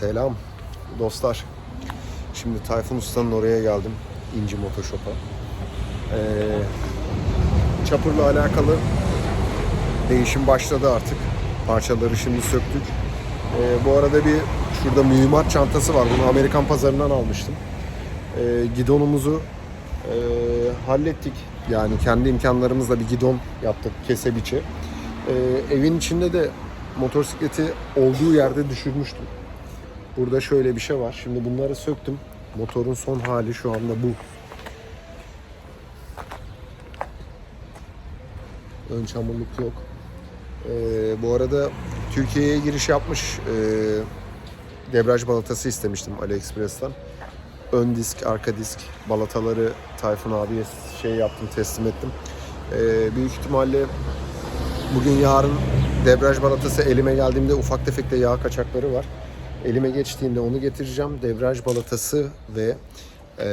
Selam dostlar. Şimdi Tayfun Usta'nın oraya geldim. İnci Motoshop'a. Ee, Chopper'la alakalı değişim başladı artık. Parçaları şimdi söktük. Ee, bu arada bir şurada mühimmat çantası var. Bunu Amerikan pazarından almıştım. Ee, gidonumuzu e, hallettik. Yani kendi imkanlarımızla bir gidon yaptık kese biçe. Ee, evin içinde de motosikleti olduğu yerde düşürmüştüm. Burada şöyle bir şey var. Şimdi bunları söktüm. Motorun son hali şu anda bu. Ön çamurluk yok. Ee, bu arada Türkiye'ye giriş yapmış e, debriyaj balatası istemiştim AliExpress'ten. Ön disk, arka disk balataları Tayfun abiye şey yaptım, teslim ettim. Ee, büyük ihtimalle bugün yarın debriyaj balatası elime geldiğimde ufak tefek de yağ kaçakları var. Elime geçtiğinde onu getireceğim. Debriyaj balatası ve eee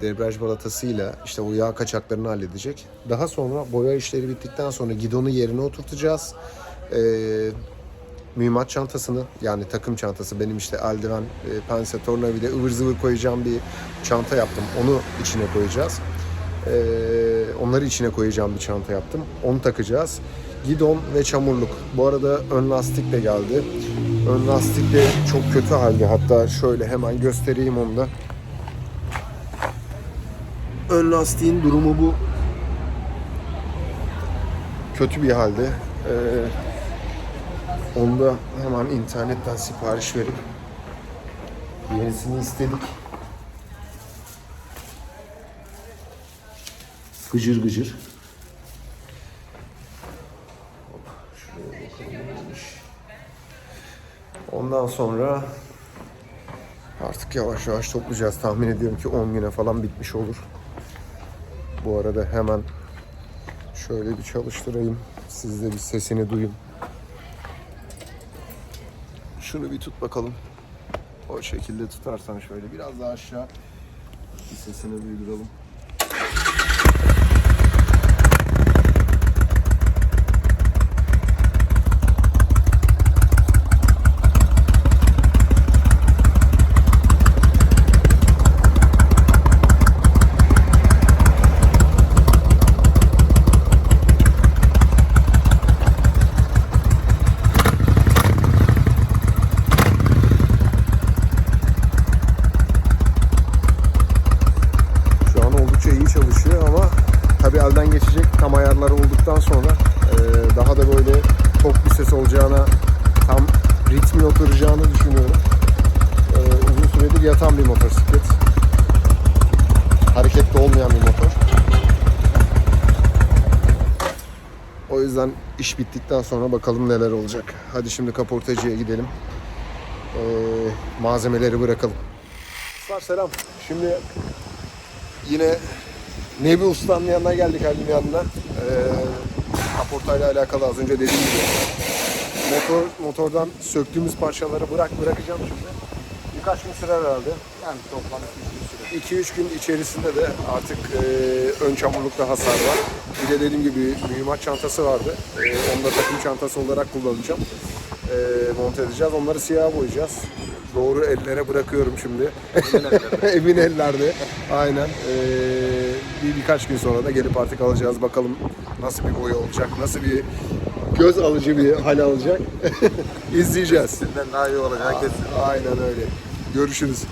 debriyaj balatasıyla işte o yağ kaçaklarını halledecek. Daha sonra boya işleri bittikten sonra gidonu yerine oturtacağız. Eee mühimmat çantasını yani takım çantası benim işte eldiven, e, pense, tornavida, ıvır zıvır koyacağım bir çanta yaptım. Onu içine koyacağız. Ee, onları içine koyacağım bir çanta yaptım. Onu takacağız. Gidon ve çamurluk. Bu arada ön lastik de geldi. Ön lastik de çok kötü halde. Hatta şöyle hemen göstereyim onu da. Ön lastiğin durumu bu. Kötü bir halde. Ee, onu da hemen internetten sipariş verip yenisini istedik. Gıcır gıcır. Hop, şuraya bakalım. Ondan sonra artık yavaş yavaş toplayacağız. Tahmin ediyorum ki 10 güne falan bitmiş olur. Bu arada hemen şöyle bir çalıştırayım. Siz de bir sesini duyun. Şunu bir tut bakalım. O şekilde tutarsan şöyle biraz daha aşağı bir sesini duyduralım. Elden geçecek tam ayarları olduktan sonra e, daha da böyle tok bir ses olacağına tam ritmi oturacağını düşünüyorum. E, uzun süredir yatan bir motosiklet. Hareketli olmayan bir motor. O yüzden iş bittikten sonra bakalım neler olacak. Hadi şimdi kaportacıya gidelim. E, malzemeleri bırakalım. Dostlar selam. Şimdi Yine Nebi Usta'nın yanına geldik Halil'in yanına. Ee, kaportayla alakalı az önce dediğim gibi. Motor, motordan söktüğümüz parçaları bırak bırakacağım şimdi. Birkaç gün sürer herhalde. Yani toplam 2 gün süre. 2-3 gün içerisinde de artık e, ön çamurlukta hasar var. Bir de dediğim gibi mühimmat çantası vardı. E, onu da takım çantası olarak kullanacağım. E, monte edeceğiz. Onları siyah boyayacağız. Doğru ellere bırakıyorum şimdi. Emin ellerde. Aynen. E, bir birkaç gün sonra da gelip artık alacağız. Bakalım nasıl bir boya olacak, nasıl bir göz alıcı bir hal alacak. İzleyeceğiz. Sizden daha iyi olacak kesin. Aynen öyle. Görüşürüz.